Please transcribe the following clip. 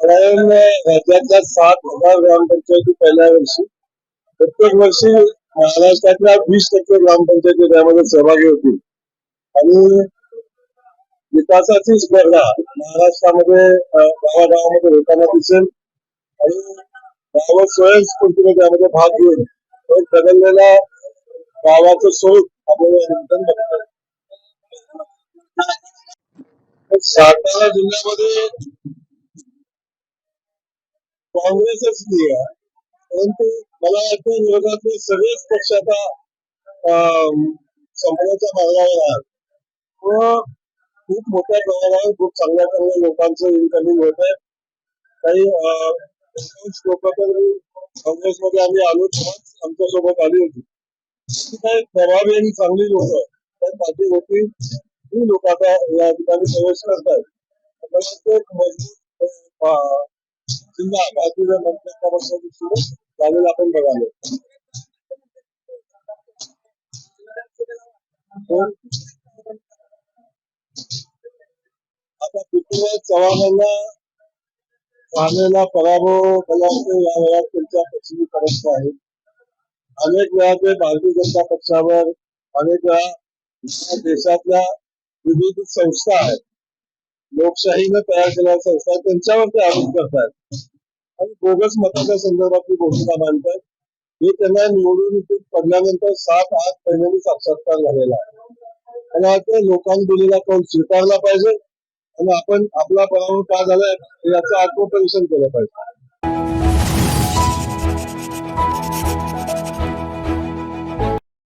कारण राज्यातल्या सात हजार ग्रामपंचायती पहिल्या वर्षी. प्रत्येक वर्षी महाराष्ट्रातल्या वीस टक्के ग्रामपंचायती त्यामध्ये सहभागी होतील. आणि विकासाची स्पर्धा महाराष्ट्रामध्ये गावागावामध्ये होताना दिसेल. आणि गाव स्वयंस्फूर्तीने त्यामध्ये भाग घेऊन एक बदललेला गावाचं स्वरूप आपल्याला सातारा जिल्ह्यामध्ये काँग्रेसच नाही आहे परंतु मला वाटतं विरोधातले सगळेच पक्ष आता अं, संपण्याच्या मार्गावर आहेत. व खूप मोठ्या प्रमाणावर खूप चांगल्या चांगल्या लोकांचं इन्कमिंग होत आहे. काही लोक तर काँग्रेसमध्ये आम्ही आलो तेव्हाच आमच्यासोबत आली होती. काही प्रभावी आणि चांगली लोक त्या माझी होती ही लोक आता या ठिकाणी प्रवेश करतात मला वाटतं एक मजबूत अं, भारतीय जनता पक्षाची सुरू झालेला आपण बघालो. आता पृथ्वीराज चव्हाणांना झालेला पराभव मला वाटतं या वेळात त्यांच्या पक्षी करत आहे. अनेक वेळा ते भारतीय जनता पक्षावर अनेक वेळा या देशातल्या विविध संस्था आहेत. लोकशाहीनं तयार केलेल्या संस्था त्यांच्यावर ते आरोप करतात आणि बोगस मताच्या संदर्भातली भूमिका मांडतात हे त्यांना निवडून पडल्यानंतर सात आठ महिन्यांनी साक्षात्कार झालेला आहे. आणि वाटतं लोकांनी दिलेला कौल स्वीकारला पाहिजे आणि आपण आपला पराभव का झालाय याचं आत्मपरीक्षण केलं पाहिजे.